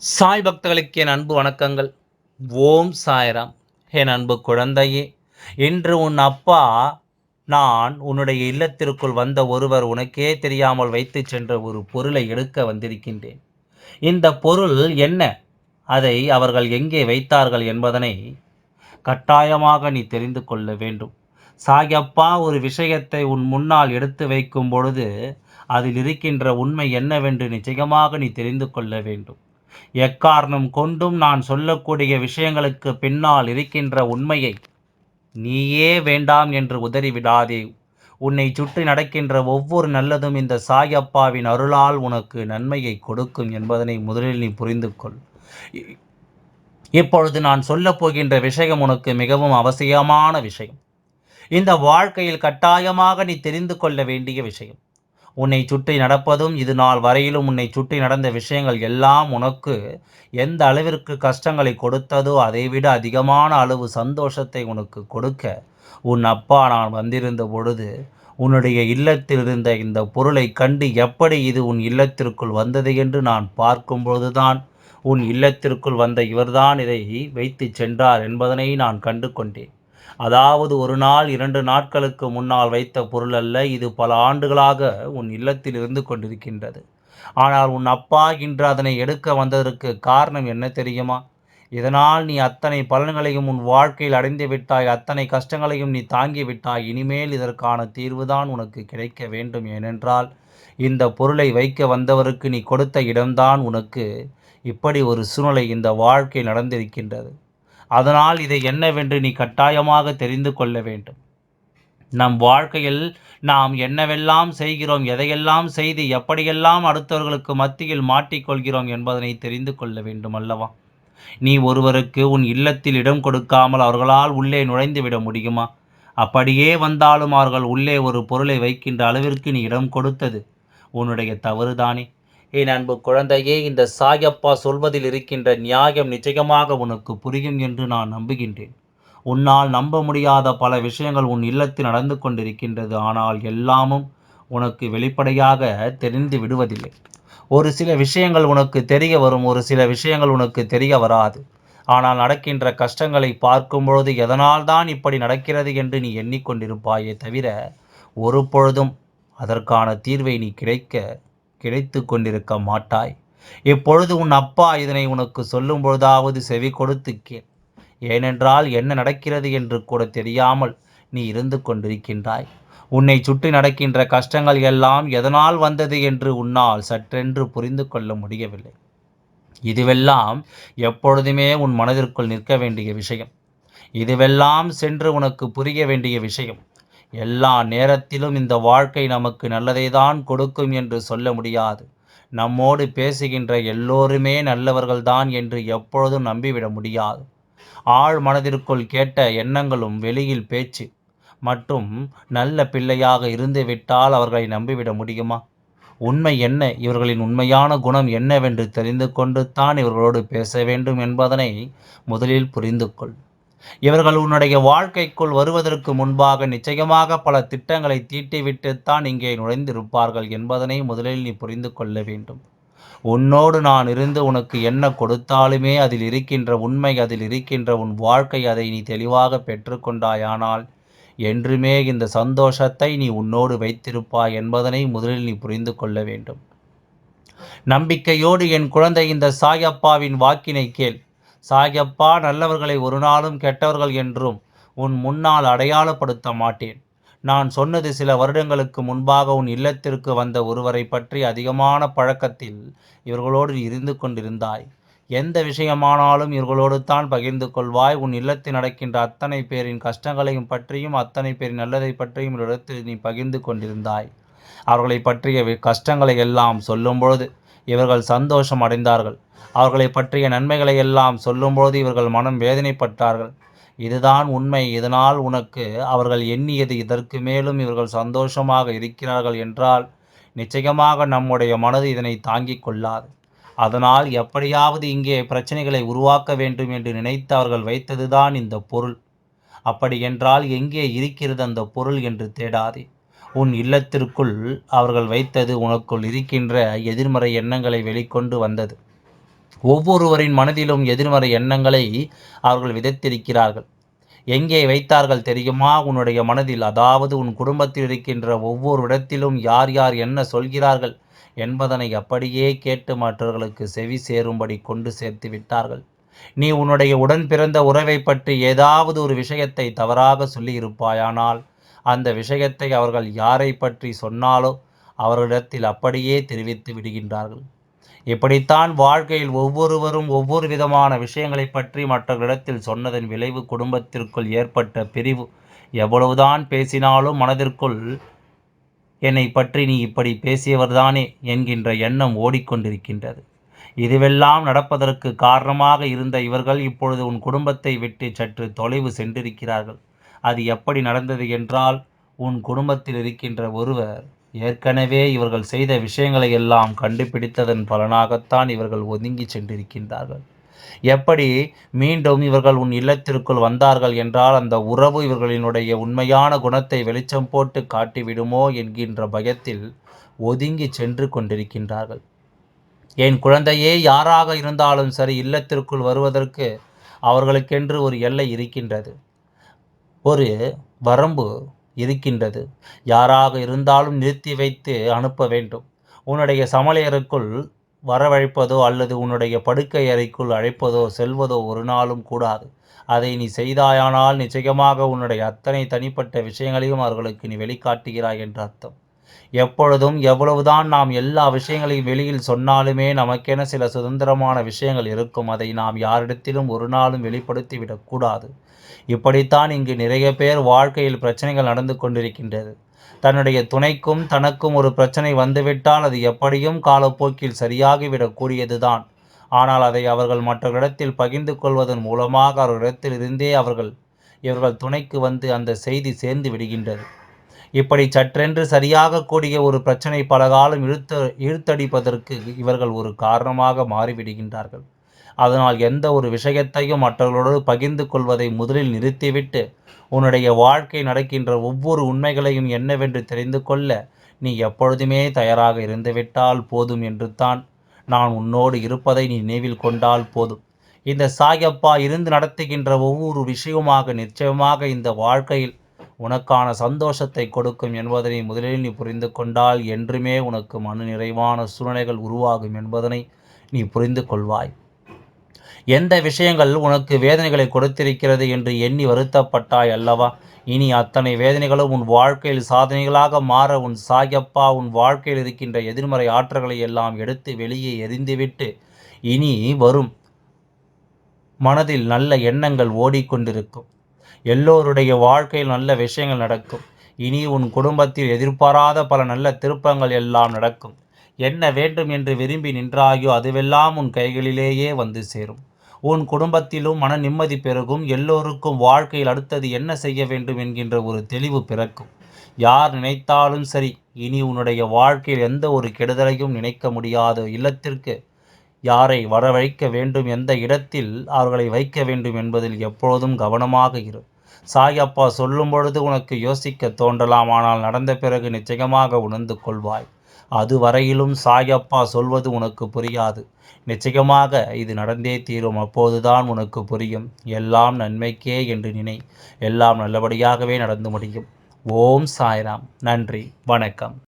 சாய் பக்தர்களுக்கு என் அன்பு வணக்கங்கள். ஓம் சாய்ராம். என் அன்பு குழந்தையே இன்று உன் அப்பா நான் உன்னுடைய இல்லத்திற்குள் வந்த ஒருவர் உனக்கே தெரியாமல் வைத்து சென்ற ஒரு பொருளை எடுக்க வந்திருக்கின்றேன். இந்த பொருள் என்ன? அதை அவர்கள் எங்கே வைத்தார்கள் என்பதனை கட்டாயமாக நீ தெரிந்து கொள்ள வேண்டும். சாயப்பா ஒரு விஷயத்தை உன் முன்னால் எடுத்து வைக்கும் பொழுது அதில் இருக்கின்ற உண்மை என்னவென்று நிச்சயமாக நீ தெரிந்து கொள்ள வேண்டும். எக்காரணம் கொண்டும் நான் சொல்லக்கூடிய விஷயங்களுக்கு பின்னால் இருக்கின்ற உண்மையை நீயே வேண்டாம் என்று உதறிவிடாதே. உன்னை சுற்றி நடக்கின்ற ஒவ்வொரு நல்லதும் இந்த சாயப்பாவின் அருளால் உனக்கு நன்மையை கொடுக்கும் என்பதனை முதலில் நீ புரிந்து கொள் இப்பொழுது நான் சொல்லப் போகின்ற விஷயம் உனக்கு மிகவும் அவசியமான விஷயம். இந்த வாழ்க்கையில் கட்டாயமாக நீ தெரிந்து கொள்ள வேண்டிய விஷயம். உன்னை சுற்றி நடப்பதும் இது நாள் வரையிலும் உன்னை சுற்றி நடந்த விஷயங்கள் எல்லாம் உனக்கு எந்த அளவிற்கு கஷ்டங்களை கொடுத்ததோ அதைவிட அதிகமான அளவு சந்தோஷத்தை உனக்கு கொடுக்க உன் அப்பா நான் வந்திருந்த பொழுது உன்னுடைய இல்லத்தில் இருந்த இந்த பொருளை கண்டு எப்படி இது உன் இல்லத்திற்குள் வந்தது என்று நான் பார்க்கும்பொழுதுதான் உன் இல்லத்திற்குள் வந்த இவர்தான் இதை வைத்து சென்றார் என்பதனை நான் கண்டு கொண்டேன் அதாவது ஒரு நாள் இரண்டு நாட்களுக்கு முன்னால் வைத்த பொருள் அல்ல இது பல ஆண்டுகளாக உன் இல்லத்தில் இருந்து கொண்டிருக்கின்றது. ஆனால் உன் அப்பா இன்று அதனை எடுக்க வந்ததற்கு காரணம் என்ன தெரியுமா? இதனால் நீ அத்தனை பலன்களையும் உன் வாழ்க்கையில் அடைந்து விட்டாய் அத்தனை கஷ்டங்களையும் நீ தாங்கி விட்டாய் இனிமேல் இதற்கான தீர்வுதான் உனக்கு கிடைக்க வேண்டும். ஏனென்றால் இந்த பொருளை வைக்க வந்தவருக்கு நீ கொடுத்த இடம்தான் உனக்கு இப்படி ஒரு சூழ்நிலை இந்த வாழ்க்கை நடந்திருக்கின்றது. அதனால் இதை என்னவென்று நீ கட்டாயமாக தெரிந்து கொள்ள வேண்டும். நம் வாழ்க்கையில் நாம் என்னவெல்லாம் செய்கிறோம் எதையெல்லாம் செய்து எப்படியெல்லாம் அடுத்தவர்களுக்கு மத்தியில் மாட்டிக்கொள்கிறோம் என்பதனை தெரிந்து கொள்ள வேண்டும் அல்லவா? நீ ஒருவருக்கு உன் இல்லத்தில் இடம் கொடுக்காமல் அவர்களால் உள்ளே நுழைந்து விட முடியுமா? அப்படியே வந்தாலும் அவர்கள் உள்ளே ஒரு பொருளை வைக்கின்ற அளவிற்கு நீ இடம் கொடுத்தது உன்னுடைய தவறுதானே. என் அன்பு குழந்தையே இந்த சாயப்பா சொல்வதில் இருக்கின்ற நியாயம் நிச்சயமாக உனக்கு புரியும் என்று நான் நம்புகின்றேன். உன்னால் நம்ப முடியாத பல விஷயங்கள் உன் இல்லத்தில் நடந்து கொண்டிருக்கின்றது. ஆனால் எல்லாமும் உனக்கு வெளிப்படையாக தெரிந்து விடுவதில்லை. ஒரு சில விஷயங்கள் உனக்கு தெரிய வரும் ஒரு சில விஷயங்கள் உனக்கு தெரிய வராது. ஆனால் நடக்கின்ற கஷ்டங்களை பார்க்கும்பொழுது எதனால் தான் இப்படி நடக்கிறது என்று நீ எண்ணிக்கொண்டிருப்பாயே தவிர ஒரு பொழுதும் அதற்கான தீர்வை நீ கிடைக்க கிடைத்து கொண்டிருக்க மாட்டாய் இப்பொழுது உன் அப்பா இதனை உனக்கு சொல்லும் பொழுதாவது செவி கொடுத்து கேள் ஏனென்றால் என்ன நடக்கிறது என்று கூட தெரியாமல் நீ இருந்து கொண்டிருக்கின்றாய். உன்னை சுற்றி நடக்கின்ற கஷ்டங்கள் எல்லாம் எதனால் வந்தது என்று உன்னால் சற்றென்று புரிந்து கொள்ள முடியவில்லை. இதுவெல்லாம் எப்பொழுதுமே உன் மனதிற்குள் நிற்க வேண்டிய விஷயம். இதுவெல்லாம் சென்று உனக்கு புரிய வேண்டிய விஷயம். எல்லா நேரத்திலும் இந்த வாழ்க்கை நமக்கு நல்லதை தான் கொடுக்கும் என்று சொல்ல முடியாது. நம்மோடு பேசுகின்ற எல்லோருமே நல்லவர்கள்தான் என்று எப்பொழுதும் நம்பிவிட முடியாது. ஆழ் மனதிற்குள் கேட்ட எண்ணங்களும் வெளியில் பேச்சு. மற்றும் நல்ல பிள்ளையாக இருந்துவிட்டால் அவர்களை நம்பிவிட முடியுமா? உண்மை என்ன? இவர்களின் உண்மையான குணம் என்னவென்று தெரிந்து கொண்டு தான் இவர்களோடு பேச வேண்டும் என்பதனை முதலில் புரிந்து கொள். இவர்கள் உன்னுடைய வாழ்க்கைக்குள் வருவதற்கு முன்பாக நிச்சயமாக பல திட்டங்களை தீட்டிவிட்டுத்தான் இங்கே நுழைந்திருப்பார்கள் என்பதனை முதலில் நீ புரிந்து கொள்ள வேண்டும். உன்னோடு நான் இருந்து உனக்கு என்ன கொடுத்தாலுமே அதில் இருக்கின்ற உண்மை அதில் இருக்கின்ற உன் வாழ்க்கை அதை நீ தெளிவாக பெற்றுக்கொண்டாயானால் என்றுமே இந்த சந்தோஷத்தை நீ உன்னோடு வைத்திருப்பாய் என்பதனை முதலில் நீ புரிந்து கொள்ள வேண்டும். நம்பிக்கையோடு என் குழந்தை இந்த சாயப்பாவின் வாக்கினை கேள். சாயப்பா நல்லவர்களை ஒரு நாளும் கெட்டவர்கள் என்றும் உன் முன்னால் அடையாளப்படுத்த மாட்டேன். நான் சொன்னது சில வருடங்களுக்கு முன்பாக உன் இல்லத்திற்கு வந்த ஒருவரை பற்றி அதிகமான பழக்கத்தில் இவர்களோடு இருந்து கொண்டிருந்தாய். எந்த விஷயமானாலும் இவர்களோடு தான் பகிர்ந்து கொள்வாய். உன் இல்லத்தில் நடக்கின்ற அத்தனை பேரின் கஷ்டங்களையும் பற்றியும் அத்தனை பேரின் நல்லதை பற்றியும் இடத்தில் நீ பகிர்ந்து கொண்டிருந்தாய். அவர்களை பற்றிய கஷ்டங்களை எல்லாம் சொல்லும் பொழுது இவர்கள் சந்தோஷம் அடைந்தார்கள். அவர்களை பற்றிய நன்மைகளை எல்லாம் சொல்லும்போது இவர்கள் மனம் வேதனைப்பட்டார்கள். இதுதான் உண்மை. இதனால் உனக்கு அவர்கள் எண்ணியது இதற்கு மேலும் இவர்கள் சந்தோஷமாக இருக்கிறார்கள் என்றால் நிச்சயமாக நம்முடைய மனது இதனை தாங்கிக் கொள்ளாது. அதனால் எப்படியாவது இங்கே பிரச்சனைகளை உருவாக்க வேண்டும் என்று நினைத்து அவர்கள் வைத்ததுதான் இந்த பொருள். அப்படி என்றால் எங்கே இருக்கிறது அந்த பொருள் என்று தேடாதே. உன் இல்லத்திற்குள் அவர்கள் வைத்தது உனக்குள் இருக்கின்ற எதிர்மறை எண்ணங்களை வெளிக்கொண்டு வந்தது. ஒவ்வொருவரின் மனதிலும் எதிர்மறை எண்ணங்களை அவர்கள் விதைத்திருக்கிறார்கள். எங்கே வைத்தார்கள் தெரியுமா? உன்னுடைய மனதில் அதாவது உன் குடும்பத்தில் இருக்கின்ற ஒவ்வொரு இடத்திலும் யார் யார் என்ன சொல்கிறார்கள் என்பதனை அப்படியே கேட்டு மற்றவர்களுக்கு செவி சேரும்படி கொண்டு சேர்த்து விட்டார்கள். நீ உன்னுடைய உடன் பிறந்த உறவை பற்றி ஏதாவது ஒரு விஷயத்தை தவறாக சொல்லியிருப்பாயானால் அந்த விஷயத்தை அவர்கள் யாரை பற்றி சொன்னாலோ அவர்களிடத்தில் அப்படியே தெரிவித்து விடுகின்றார்கள். இப்படித்தான் வாழ்க்கையில் ஒவ்வொருவரும் ஒவ்வொரு விதமான விஷயங்களை பற்றி மற்றவர்களிடத்தில் சொன்னதன் விளைவு குடும்பத்திற்குள் ஏற்பட்ட பிரிவு. எவ்வளவுதான் பேசினாலும் மனதிற்குள் என்னை பற்றி நீ இப்படி பேசியவர்தானே என்கின்ற எண்ணம் ஓடிக்கொண்டிருக்கின்றது. இதுவெல்லாம் நடப்பதற்கு காரணமாக இருந்த இவர்கள் இப்பொழுது உன் குடும்பத்தை விட்டு சற்று தொலைவு சென்றிருக்கிறார்கள். அது எப்படி நடந்தது என்றால் உன் குடும்பத்தில் இருக்கின்ற ஒருவர் ஏற்கனவே இவர்கள் செய்த விஷயங்களை எல்லாம் கண்டுபிடித்ததன் பலனாகத்தான் இவர்கள் ஒதுங்கி சென்றிருக்கின்றார்கள். எப்படி மீண்டும் இவர்கள் உன் இல்லத்திற்குள் வந்தார்கள் என்றால் அந்த உறவு இவர்களினுடைய உண்மையான குணத்தை வெளிச்சம் போட்டு காட்டிவிடுமோ என்கின்ற பயத்தில் ஒதுங்கி சென்று கொண்டிருக்கின்றார்கள். என் குழந்தையே யாராக இருந்தாலும் சரி இல்லத்திற்குள் வருவதற்கு அவர்களுக்கென்று ஒரு எல்லை இருக்கின்றது. ஒரு வரம்பு இருக்கின்றது. யாராக இருந்தாலும் நிறுத்தி வைத்து அனுப்ப வேண்டும். உன்னுடைய சமலையருக்குள் வரவழைப்பதோ அல்லது உன்னுடைய படுக்கை அறைக்குள் அழைப்பதோ செல்வதோ ஒரு நாளும் கூடாது. அதை நீ செய்தாயானால் நிச்சயமாக உன்னுடைய அத்தனை தனிப்பட்ட விஷயங்களையும் அவர்களுக்கு நீ வெளிக்காட்டுகிறாய் என்று அர்த்தம். எப்பொழுதும் எவ்வளவுதான் நாம் எல்லா விஷயங்களையும் வெளியில் சொன்னாலுமே நமக்கென சில சுதந்திரமான விஷயங்கள் இருக்கும். அதை நாம் யாரிடத்திலும் ஒரு நாளும் வெளிப்படுத்தி விடக்கூடாது இப்படித்தான் இங்கு நிறைய பேர் வாழ்க்கையில் பிரச்சனைகள் நடந்து கொண்டிருக்கின்றது. தன்னுடைய துணைக்கும் தனக்கும் ஒரு பிரச்சனை வந்துவிட்டால் அது எப்படியும் காலப்போக்கில் சரியாகிவிடக்கூடியதுதான். ஆனால் அதை அவர்கள் மற்றவர்களிடத்தில் பகிர்ந்து கொள்வதன் மூலமாக அவர்களிடத்தில் இருந்தே அவர்கள் இவர்கள் துணைக்கு வந்து அந்த செய்தி சேர்ந்து விடுகின்றது. இப்படி சற்றென்று சரியாக கூடிய ஒரு பிரச்சனை பல காலம் இழுத்த இழுத்தடிப்பதற்கு இவர்கள் ஒரு காரணமாக மாறிவிடுகின்றார்கள். அதனால் எந்த ஒரு விஷயத்தையும் மற்றவர்களோடு பகிர்ந்து கொள்வதை முதலில் நிறுத்திவிட்டு உன்னுடைய வாழ்க்கை நடக்கின்ற ஒவ்வொரு உண்மைகளையும் என்னவென்று தெரிந்து கொள்ள நீ எப்பொழுதுமே தயாராக இருந்துவிட்டால் போதும் என்று தான் நான் உன்னோடு இருப்பதை நீ நினைவில் கொண்டால் போதும். இந்த சாயப்பா இருந்து நடத்துகின்ற ஒவ்வொரு விஷயமாக நிச்சயமாக இந்த வாழ்க்கையில் உனக்கான சந்தோஷத்தை கொடுக்கும் என்பதனை முதலில் நீ புரிந்து கொண்டால் என்றுமே உனக்கு மன நிறைவான சூழ்நிலைகள் உருவாகும் என்பதனை நீ புரிந்து கொள்வாய். எந்த விஷயங்கள் உனக்கு வேதனைகளை கொடுத்திருக்கிறது என்று எண்ணி வருத்தப்பட்டாய் அல்லவா? இனி அத்தனை வேதனைகளும் உன் வாழ்க்கையில் சாதனைகளாக மாற உன் சாயப்பா உன் வாழ்க்கையில் இருக்கின்ற எதிர்மறை ஆற்றல்களை எல்லாம் எடுத்து வெளியே எரிந்துவிட்டு இனி வரும் மனதில் நல்ல எண்ணங்கள் ஓடிக்கொண்டிருக்கும். எல்லோருடைய வாழ்க்கையில் நல்ல விஷயங்கள் நடக்கும். இனி உன் குடும்பத்தில் எதிர்பாராத பல நல்ல திருப்பங்கள் எல்லாம் நடக்கும். என்ன வேண்டும் என்று விரும்பி நின்றாயோ அதுவெல்லாம் உன் கைகளிலேயே வந்து சேரும். உன் குடும்பத்திலும் மன நிம்மதி பெருகும். எல்லோருக்கும் வாழ்க்கையில் அடுத்தது என்ன செய்ய வேண்டும் என்கின்ற ஒரு தெளிவு பிறக்கும். யார் நினைத்தாலும் சரி இனி உன்னுடைய வாழ்க்கையில் எந்த ஒரு கெடுதலையும் நினைக்க முடியாத இல்லத்திற்கு யாரை வரவழைக்க வேண்டும் எந்த இடத்தில் அவர்களை வைக்க வேண்டும் என்பதில் எப்பொழுதும் கவனமாக இரு. சாயப்பா சொல்லும் பொழுது உனக்கு யோசிக்க தோன்றலாம் ஆனால் நடந்த பிறகு நிச்சயமாக உணர்ந்து கொள்வாய். அதுவரையிலும் சாயப்பா சொல்வது உனக்கு புரியாது. நிச்சயமாக இது நடந்தே தீரும். அப்போதுதான் உனக்கு புரியும். எல்லாம் நன்மைக்கே என்று நினை. எல்லாம் நல்லபடியாகவே நடந்து முடியும். ஓம் சாய்ராம். நன்றி. வணக்கம்.